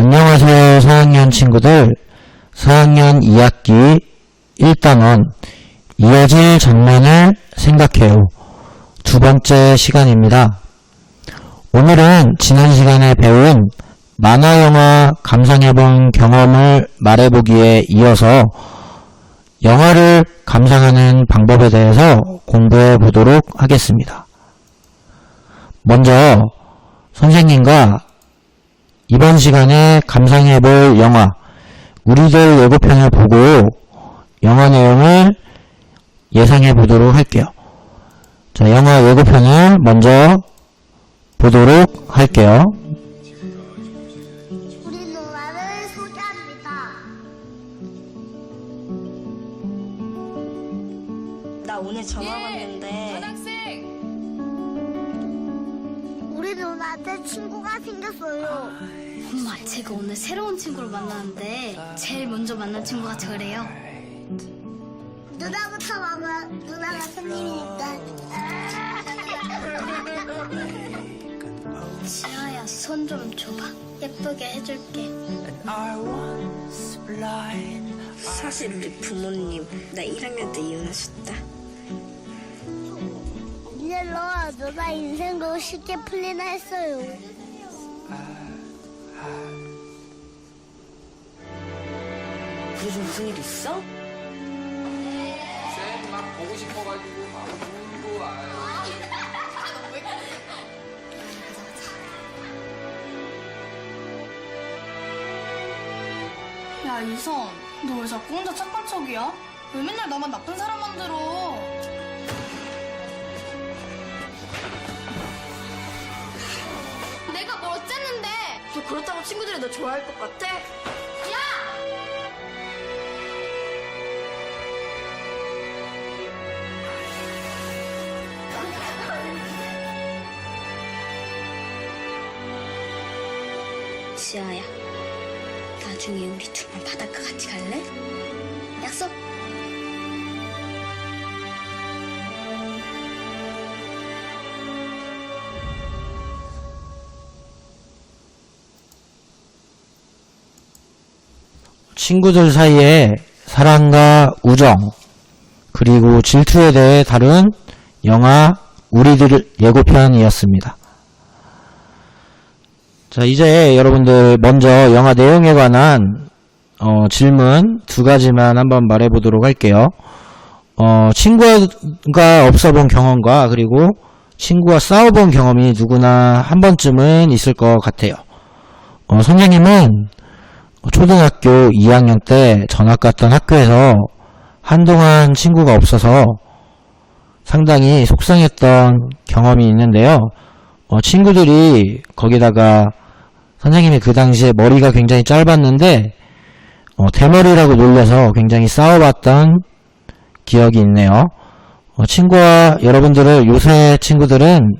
안녕하세요 4학년 친구들. 4학년 2학기 1단원. 이어질 장면을 생각해요. 두 번째 시간입니다. 오늘은 지난 시간에 배운 만화 영화 감상해본 경험을 말해보기에 이어서 영화를 감상하는 방법에 대해서 공부해 보도록 하겠습니다. 먼저 선생님과 이번 시간에 감상해 볼 영화 우리들 예고편을 보고 영화 내용을 예상해 보도록 할게요. 자, 영화 예고편을 먼저 보도록 할게요. 제가 오늘 새로운 친구를 만났는데 제일 먼저 만난 친구가 저래요. 누나부터 와봐. 누나가 손님이니까. 지아야, 손 좀 줘봐. 예쁘게 해줄게. 사실 우리 부모님 나 1학년 때 이혼하셨다. 이제로 누나 인생도 쉽게 풀리나 했어요. 요즘 무슨 일 있어? 쌤막 보고 싶어가지고 막 울고 아유. 야 이선 너 왜 자꾸 혼자 착한 척이야? 왜 맨날 나만 나쁜 사람 만들어 그렇다고 친구들이 너 좋아할 것 같아? 지아야, 나중에 우리 둘만 바닷가 같이 갈래? 약속? 친구들 사이에 사랑과 우정, 그리고 질투에 대해 다룬 영화 우리들 예고편이었습니다. 자, 이제 여러분들 먼저 영화 내용에 관한 어, 질문 두 가지만 한번 말해보도록 할게요. 어, 친구가 없어본 경험과 그리고 친구와 싸워본 경험이 누구나 한 번쯤은 있을 것 같아요. 어, 선생님은 초등학교 2학년 때 전학 갔던 학교에서 한동안 친구가 없어서 상당히 속상했던 경험이 있는데요. 어, 친구들이 거기다가 선생님이 그 당시에 머리가 굉장히 짧았는데 어, 대머리라고 놀려서 굉장히 싸워봤던 기억이 있네요. 어, 친구와 여러분들을 요새 친구들은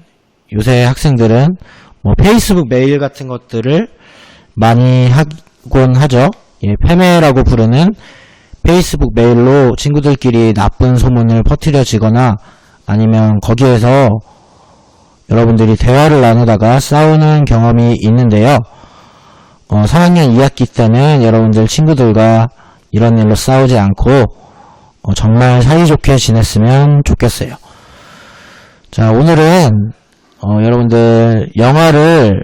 요새 학생들은 뭐 페이스북 메일 같은 것들을 많이 하 곤 하죠. 예, 페메라고 부르는 페이스북 메일로 친구들끼리 나쁜 소문을 퍼뜨려지거나 아니면 거기에서 여러분들이 대화를 나누다가 싸우는 경험이 있는데요. 어, 4학년 2학기 때는 여러분들 친구들과 이런 일로 싸우지 않고 어, 정말 사이좋게 지냈으면 좋겠어요. 자, 오늘은 어, 여러분들 영화를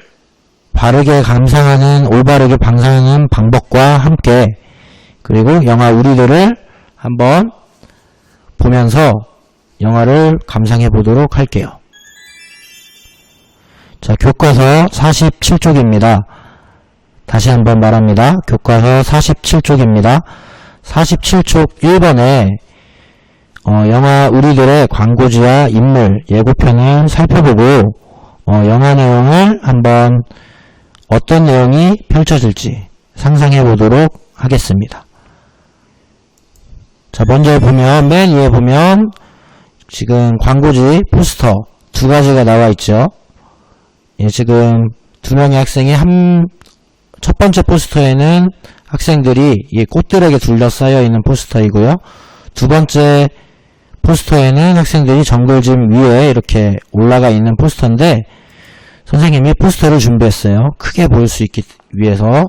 바르게 감상하는 올바르게 방상하는 방법과 함께 그리고 영화 우리들을 한번 보면서 영화를 감상해 보도록 할게요. 자, 교과서 47쪽입니다. 다시 한번 말합니다. 교과서 47쪽입니다. 47쪽 1번에 어, 영화 우리들의 광고지와 인물 예고편을 살펴보고 어, 영화 내용을 한번 어떤 내용이 펼쳐질지 상상해 보도록 하겠습니다. 자, 먼저 보면, 맨 위에 보면, 지금 광고지 포스터 두 가지가 나와 있죠. 예, 지금 두 명의 학생이 한, 첫 번째 포스터에는 학생들이 이 꽃들에게 둘러싸여 있는 포스터이고요. 두 번째 포스터에는 학생들이 정글짐 위에 이렇게 올라가 있는 포스터인데, 선생님이 포스터를 준비했어요. 크게 보일 수 있기 위해서.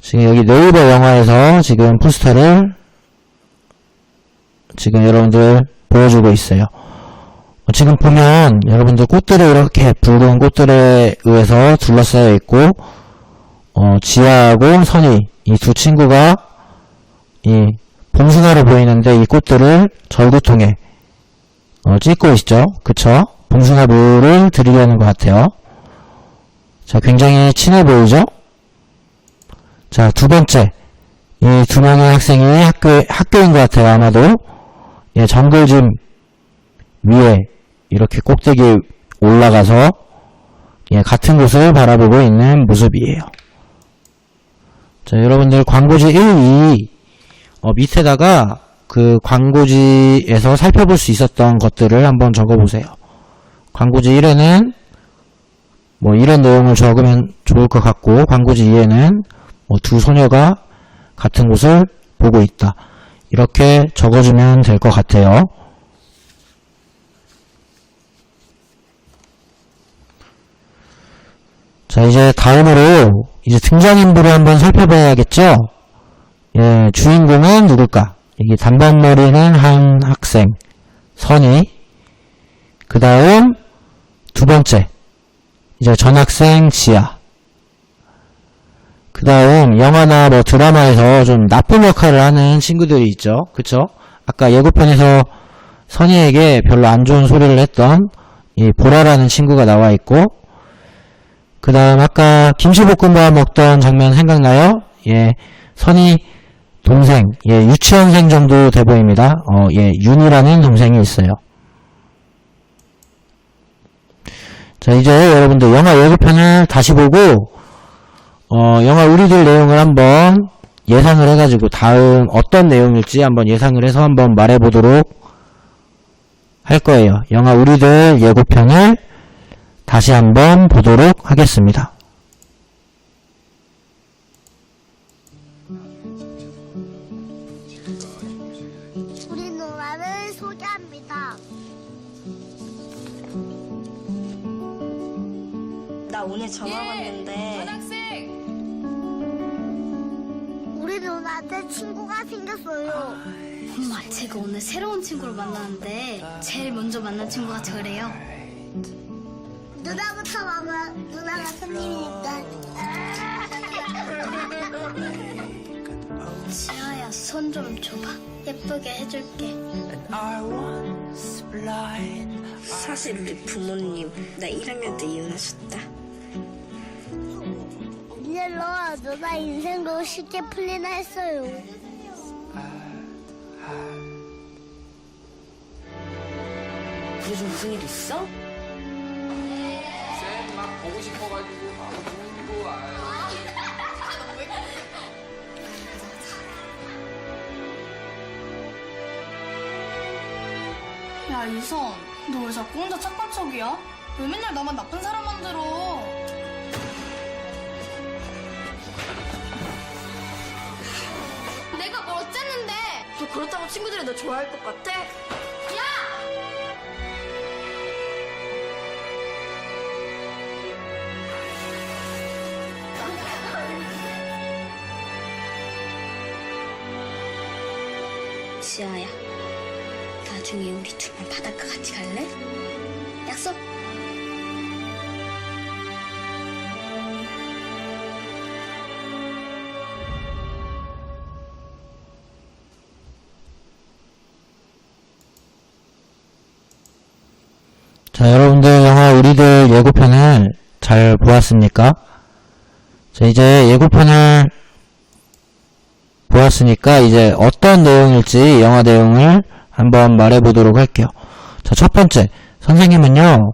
지금 여기 네이버 영화에서 지금 포스터를 지금 여러분들 보여주고 있어요. 어, 지금 보면 여러분들 꽃들이 이렇게 붉은 꽃들에 의해서 둘러싸여 있고 어, 지아하고 선이 이 두 친구가 이 봉숭아로 보이는데 이 꽃들을 절구통에 어, 찍고 있죠. 그쵸? 봉숭아 물을 드리려는 것 같아요. 자, 굉장히 친해 보이죠? 자, 두 번째. 이 두 명의 학생이 학교, 학교인 것 같아요, 아마도. 예, 정글짐 위에 이렇게 꼭대기에 올라가서 예, 같은 곳을 바라보고 있는 모습이에요. 자, 여러분들 광고지 1, 2 어, 밑에다가 그 광고지에서 살펴볼 수 있었던 것들을 한번 적어보세요. 광고지 1에는 뭐 이런 내용을 적으면 좋을 것 같고 광고지 2에는 뭐 두 소녀가 같은 곳을 보고 있다. 이렇게 적어주면 될 것 같아요. 자, 이제 다음으로 이제 등장인물을 한번 살펴봐야겠죠? 예, 주인공은 누굴까? 여기 단발머리는 한 학생, 선이. 그 다음, 두 번째. 이제 전학생 지아. 그 다음, 영화나 뭐 드라마에서 좀 나쁜 역할을 하는 친구들이 있죠. 그쵸? 아까 예고편에서 선이에게 별로 안 좋은 소리를 했던 이 보라라는 친구가 나와 있고, 그 다음 아까 김치볶음밥 먹던 장면 생각나요? 예, 선이 동생, 예, 유치원생 정도 돼 보입니다. 어, 예, 윤이라는 동생이 있어요. 자, 이제 여러분들 영화 예고편을 다시 보고, 어, 영화 우리들 내용을 한번 예상을 해가지고 다음 어떤 내용일지 한번 예상을 해서 한번 말해보도록 할 거예요. 영화 우리들 예고편을 다시 한번 보도록 하겠습니다. 친구가 생겼어요. 엄마, 제가 오늘 새로운 친구를 만나는데 제일 먼저 만난 친구가 저래요. 누나부터 봐봐. 누나가 손님이니까. 지아야, 손 좀 줘봐. 예쁘게 해줄게. 사실 우리 부모님 나 1학년 때 이혼하셨다. 이제로 누나 인생도 쉽게 풀리나 했어요. 요즘 무슨 일 있어? 쌤 막 보고 싶어가지고 막 울고 아유. 야, 이선. 너 왜 자꾸 혼자 착한 척이야? 왜 맨날 나만 나쁜 사람 만들어? 그렇다고 친구들이 너 좋아할 것 같아? 지아야, 나중에 우리 둘만 바닷가 같이 갈래? 잘 보았습니까? 자, 이제 예고편을 보았으니까 이제 어떤 내용일지 영화 내용을 한번 말해보도록 할게요. 자, 첫 번째. 선생님은요,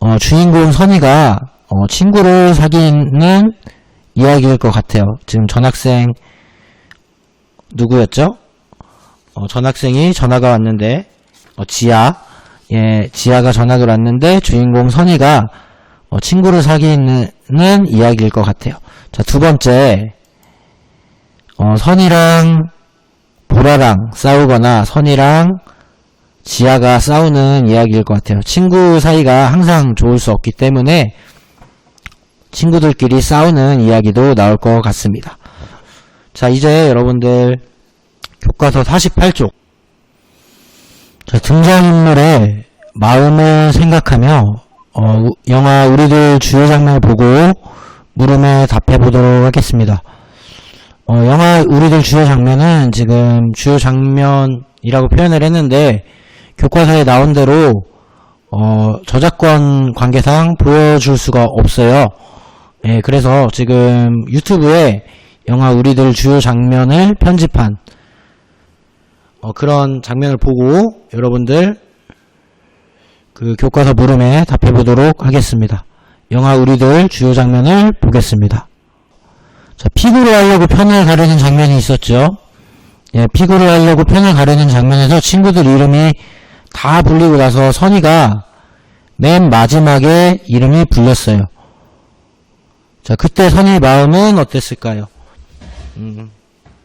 어, 주인공 선이가 어, 친구를 사귀는 이야기일 것 같아요. 지금 전학생 누구였죠? 어, 전학생이 전화가 왔는데 어, 지아 예, 지아가 전학을 왔는데 주인공 선이가 어, 친구를 사귀는 이야기일 것 같아요. 자, 두 번째, 어, 선이랑 보라랑 싸우거나 선이랑 지아가 싸우는 이야기일 것 같아요. 친구 사이가 항상 좋을 수 없기 때문에 친구들끼리 싸우는 이야기도 나올 것 같습니다. 자, 이제 여러분들 교과서 48쪽. 자, 등장인물의 마음을 생각하며 어, 우- 영화 우리들 주요 장면을 보고 물음에 답해 보도록 하겠습니다. 어, 영화 우리들 주요 장면은 지금 주요 장면이라고 표현을 했는데 교과서에 나온 대로 어, 저작권 관계상 보여줄 수가 없어요. 예, 그래서 지금 유튜브에 영화 우리들 주요 장면을 편집한 어, 그런 장면을 보고 여러분들 그 교과서 물음에 답해 보도록 하겠습니다. 영화 우리들 주요 장면을 보겠습니다. 자, 피구를 하려고 편을 가르는 장면이 있었죠. 예, 피구를 하려고 편을 가르는 장면에서 친구들 이름이 다 불리고 나서 선이가 맨 마지막에 이름이 불렸어요. 자, 그때 선의 마음은 어땠을까요? 음,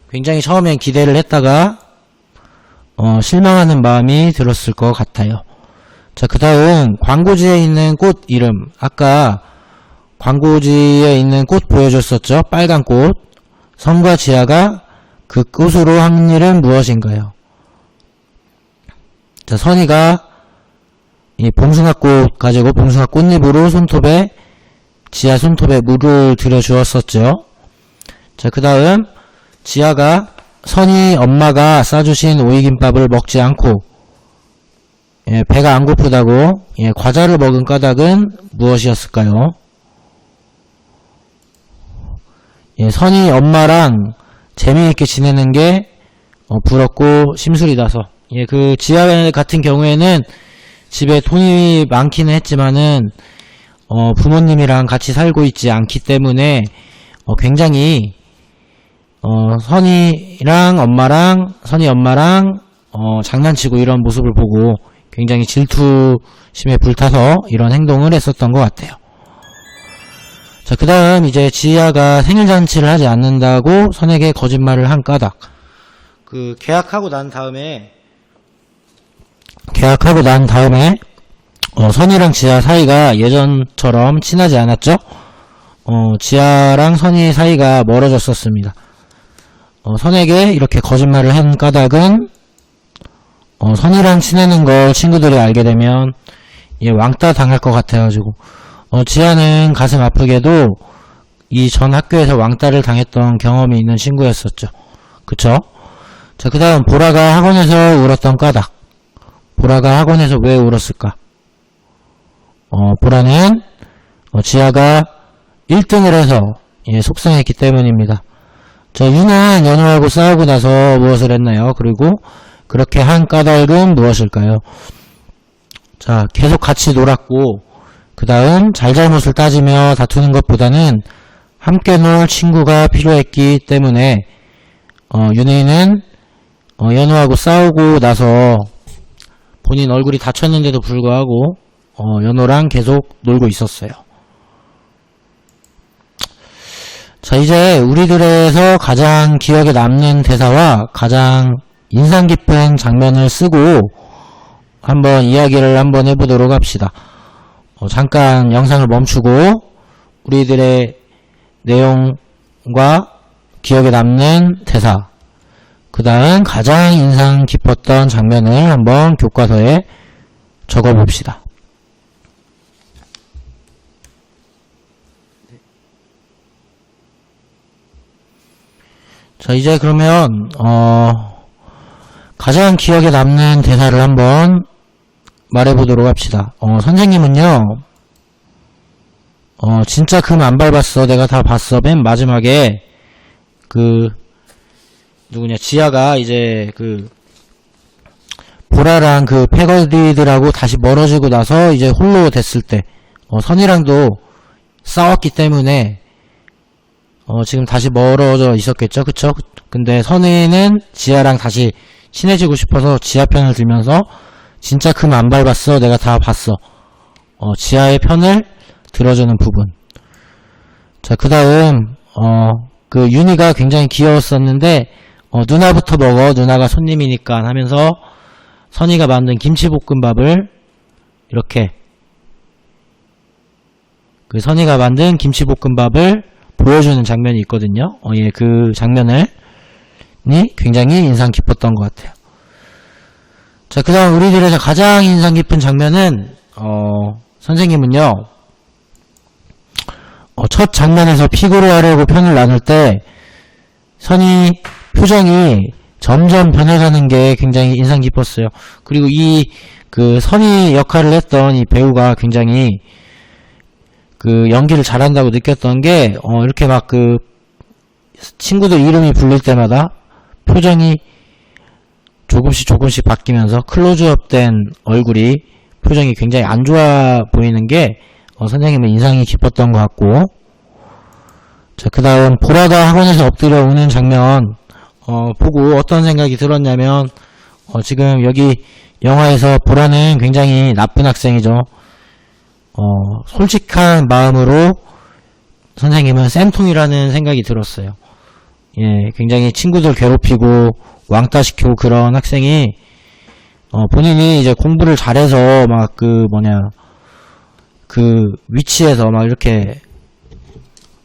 굉장히 처음엔 기대를 했다가 어, 실망하는 마음이 들었을 것 같아요. 자, 그 다음 광고지에 있는 꽃 이름 아까 광고지에 있는 꽃 보여줬었죠? 빨간 꽃. 선과 지아가 그 꽃으로 한 일은 무엇인가요? 자, 선이가 이 봉숭아꽃 가지고 봉숭아 꽃잎으로 손톱에 지아 손톱에 물을 들여주었었죠. 자, 그 다음 지아가 선이 엄마가 싸주신 오이김밥을 먹지 않고 예, 배가 안 고프다고 예, 과자를 먹은 까닭은 무엇이었을까요? 예, 선이 엄마랑 재미있게 지내는 게 어, 부럽고 심술이 나서 예, 그 지아 같은 경우에는 집에 돈이 많기는 했지만은 어, 부모님이랑 같이 살고 있지 않기 때문에 어, 굉장히 어, 선이랑 엄마랑 선이 엄마랑 어, 장난치고 이런 모습을 보고 굉장히 질투심에 불타서 이런 행동을 했었던 것 같아요. 자, 그 다음 이제 지아가 생일잔치를 하지 않는다고 선에게 거짓말을 한 까닭. 그 계약하고 난 다음에 계약하고 난 다음에 어, 선이랑 지아 사이가 예전처럼 친하지 않았죠? 어, 지아랑 선이 사이가 멀어졌었습니다. 어, 선에게 이렇게 거짓말을 한 까닭은 어, 선이랑 친해는 걸 친구들이 알게 되면 얘 왕따 당할 것 같아가지고 어, 지아는 가슴 아프게도 이 전 학교에서 왕따를 당했던 경험이 있는 친구였었죠. 그쵸? 자, 그 다음 보라가 학원에서 울었던 까닭. 보라가 학원에서 왜 울었을까? 어, 보라는 어, 지아가 1등을 해서 예, 속상했기 때문입니다. 자, 유는 연우하고 싸우고 나서 무엇을 했나요? 그리고 그렇게 한 까닭은 무엇일까요? 자, 계속 같이 놀았고, 그 다음 잘잘못을 따지며 다투는 것보다는 함께 놀 친구가 필요했기 때문에, 어, 윤혜인은, 어, 연우하고 싸우고 나서 본인 얼굴이 다쳤는데도 불구하고, 어, 연우랑 계속 놀고 있었어요. 자, 이제 우리들에서 가장 기억에 남는 대사와 가장 인상 깊은 장면을 쓰고 한번 이야기를 한번 해보도록 합시다. 어, 잠깐 영상을 멈추고 우리들의 내용과 기억에 남는 대사, 그 다음 가장 인상 깊었던 장면을 한번 교과서에 적어봅시다. 자, 이제 그러면, 어, 가장 기억에 남는 대사를 한번 말해보도록 합시다. 어, 선생님은요, 어, 진짜 금 안 밟았어. 내가 다 봤어. 맨 마지막에, 그, 누구냐, 지아가 이제 그, 보라랑 그 패거디들하고 다시 멀어지고 나서 이제 홀로 됐을 때, 어, 선이랑도 싸웠기 때문에, 어, 지금 다시 멀어져 있었겠죠? 그쵸? 근데 선의는 지아랑 다시 친해지고 싶어서 지아 편을 들면서 진짜 금 안 밟았어. 내가 다 봤어. 어, 지아의 편을 들어주는 부분. 자, 그 다음, 어, 그 윤희가 굉장히 귀여웠었는데, 어, 누나부터 먹어. 누나가 손님이니까 하면서, 선이가 만든 김치볶음밥을 이렇게 그 선이가 만든 김치볶음밥을 보여주는 장면이 있거든요. 어, 예, 그 장면을 이 굉장히 인상 깊었던 것 같아요. 자, 그 다음 우리들에서 가장 인상 깊은 장면은, 어, 선생님은요, 어, 첫 장면에서 피구를 하려고 편을 나눌 때, 선이 표정이 점점 변해가는 게 굉장히 인상 깊었어요. 그리고 이, 그, 선이 역할을 했던 이 배우가 굉장히, 그, 연기를 잘한다고 느꼈던 게, 어, 이렇게 막 그, 친구들 이름이 불릴 때마다 표정이 조금씩 조금씩 바뀌면서 클로즈업 된 얼굴이 표정이 굉장히 안 좋아 보이는 게 어, 선생님은 인상이 깊었던 것 같고 자, 그 다음 보라가 학원에서 엎드려 우는 장면 어, 보고 어떤 생각이 들었냐면 어, 지금 여기 영화에서 보라는 굉장히 나쁜 학생이죠. 어, 솔직한 마음으로 선생님은 쌤통이라는 생각이 들었어요. 예, 굉장히 친구들 괴롭히고 왕따시키고 그런 학생이 어, 본인이 이제 공부를 잘해서 막 그 뭐냐 그 위치에서 막 이렇게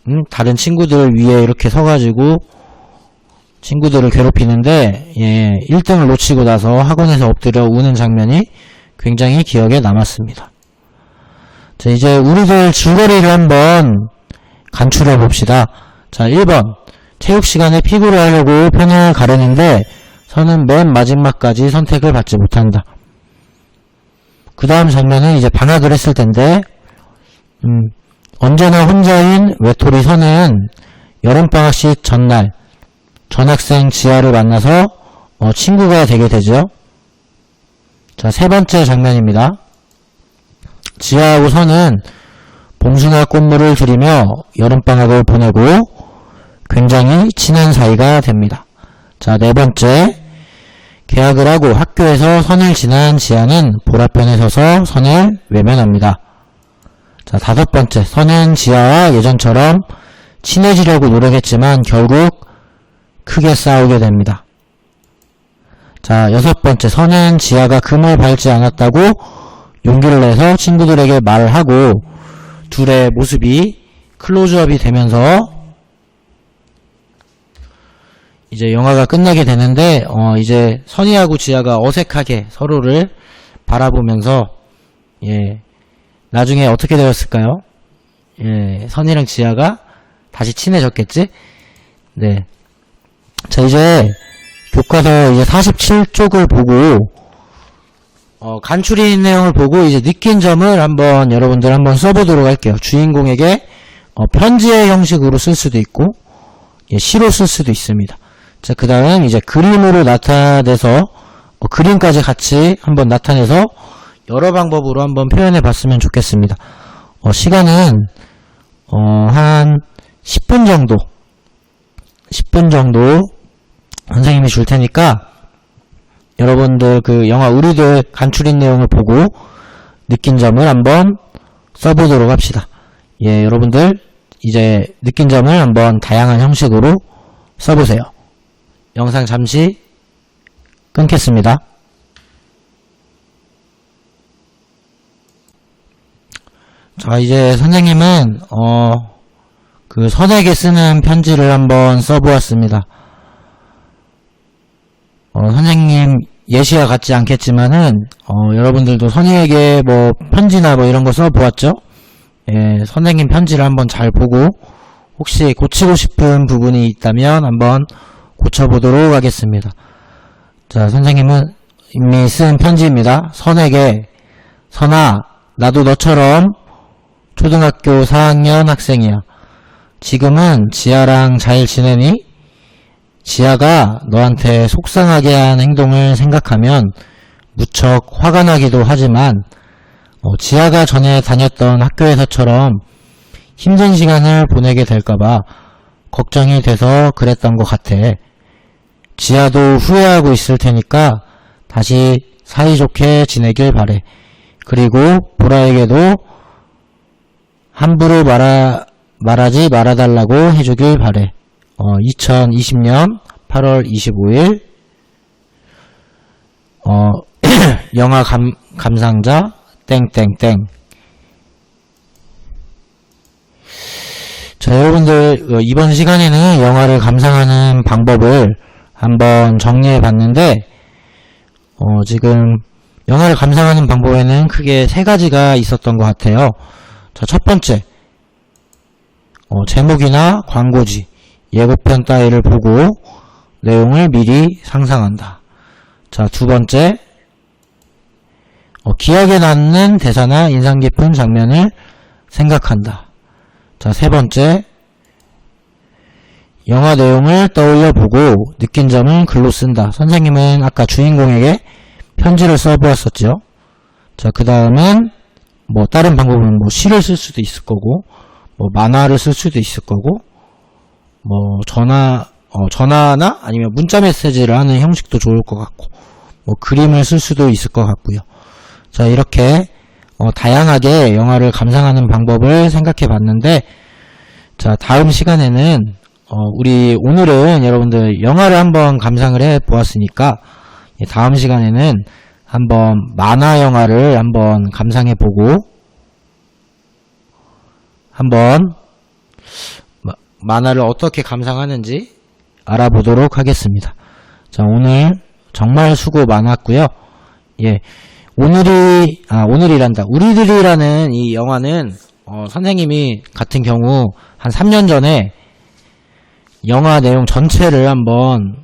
음, 다른 친구들 위에 이렇게 서가지고 친구들을 괴롭히는데 예, 1등을 놓치고 나서 학원에서 엎드려 우는 장면이 굉장히 기억에 남았습니다. 자, 이제 우리들 줄거리를 한번 간추려 봅시다. 자, 1번. 체육 시간에 피구를 하려고 편을 가려는데 선은 맨 마지막까지 선택을 받지 못한다. 그 다음 장면은 이제 방학을 했을 텐데, 음, 언제나 혼자인 외톨이 선은 여름방학식 전날 전학생 지아를 만나서 어, 친구가 되게 되죠. 자, 세 번째 장면입니다. 지아하고 선은 봉숭아 꽃물을 들이며 여름방학을 보내고 굉장히 친한 사이가 됩니다. 자, 네 번째. 계약을 하고 학교에서 선을 지난 지아는 보라편에 서서 선을 외면합니다. 자, 다섯 번째. 선은 지아와 예전처럼 친해지려고 노력했지만 결국 크게 싸우게 됩니다. 자, 여섯 번째. 선은 지아가 금을 밟지 않았다고 용기를 내서 친구들에게 말을 하고 둘의 모습이 클로즈업이 되면서 이제 영화가 끝나게 되는데 어 이제 선이하고 지아가 어색하게 서로를 바라보면서 예 나중에 어떻게 되었을까요? 예 선이랑 지아가 다시 친해졌겠지? 네. 자 이제 교과서 이제 47쪽을 보고 어 간추린 내용을 보고 이제 느낀 점을 한번 여러분들 한번 써보도록 할게요. 주인공에게 어, 편지의 형식으로 쓸 수도 있고 예, 시로 쓸 수도 있습니다. 자, 그 다음 이제 그림으로 나타내서 어, 그림까지 같이 한번 나타내서 여러 방법으로 한번 표현해 봤으면 좋겠습니다. 어, 시간은 어, 한 10분 정도 10분 정도 선생님이 줄 테니까 여러분들 그 영화 우리들 간추린 내용을 보고 느낀 점을 한번 써보도록 합시다. 예, 여러분들 이제 느낀 점을 한번 다양한 형식으로 써보세요. 영상 잠시 끊겠습니다. 자, 이제 선생님은 어, 그 선에게 쓰는 편지를 한번 써보았습니다. 어, 선생님 예시와 같지 않겠지만은 어, 여러분들도 선생에게 뭐 편지나 뭐 이런 거 써보았죠? 예, 선생님 편지를 한번 잘 보고 혹시 고치고 싶은 부분이 있다면 한번 고쳐보도록 하겠습니다. 자, 선생님은 이미 쓴 편지입니다. 선에게 선아, 나도 너처럼 초등학교 4학년 학생이야. 지금은 지아랑 잘 지내니? 지아가 너한테 속상하게 한 행동을 생각하면 무척 화가 나기도 하지만 어, 지아가 전에 다녔던 학교에서처럼 힘든 시간을 보내게 될까봐 걱정이 돼서 그랬던 것 같아. 지아도 후회하고 있을 테니까 다시 사이좋게 지내길 바래. 그리고 보라에게도 함부로 말하, 말하지 말아달라고 해주길 바래. 어, 2020년 8월 25일 어, 영화 감, 감상자 땡땡땡 자 여러분들 어, 이번 시간에는 영화를 감상하는 방법을 한번 정리해 봤는데 어, 지금 영화를 감상하는 방법에는 크게 세 가지가 있었던 것 같아요 자 첫 번째 어, 제목이나 광고지 예고편 따위를 보고 내용을 미리 상상한다 자 두 번째 어, 기억에 남는 대사나 인상 깊은 장면을 생각한다. 자, 세 번째. 영화 내용을 떠올려 보고 느낀 점을 글로 쓴다. 선생님은 아까 주인공에게 편지를 써보았었죠. 자, 그 다음은 뭐 다른 방법은 뭐 시를 쓸 수도 있을 거고, 뭐 만화를 쓸 수도 있을 거고, 뭐 전화, 어, 전화나 아니면 문자 메시지를 하는 형식도 좋을 것 같고, 뭐 그림을 쓸 수도 있을 것 같고요. 자, 이렇게 어, 다양하게 영화를 감상하는 방법을 생각해 봤는데 자, 다음 시간에는 어, 우리 오늘은 여러분들 영화를 한번 감상을 해 보았으니까 예, 다음 시간에는 한번 만화 영화를 한번 감상해 보고 한번 마- 만화를 어떻게 감상하는지 알아보도록 하겠습니다. 자, 오늘 정말 수고 많았고요. 예. 오늘이 아 오늘이란다 우리들이라는 이 영화는 어, 선생님이 같은 경우 한 3년 전에 영화 내용 전체를 한번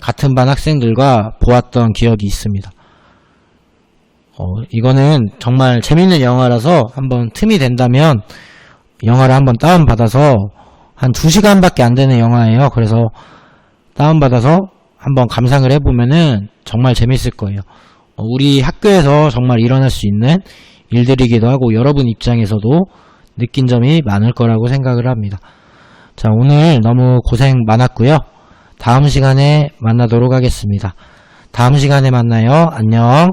같은 반 학생들과 보았던 기억이 있습니다. 어, 이거는 정말 재밌는 영화라서 한번 틈이 된다면 영화를 한번 다운받아서 한 2시간밖에 안 되는 영화예요. 그래서 다운받아서 한번 감상을 해보면은 정말 재밌을 거예요. 어, 우리 학교에서 정말 일어날 수 있는 일들이기도 하고 여러분 입장에서도 느낀 점이 많을 거라고 생각을 합니다. 자, 오늘 너무 고생 많았고요. 다음 시간에 만나도록 하겠습니다. 다음 시간에 만나요. 안녕.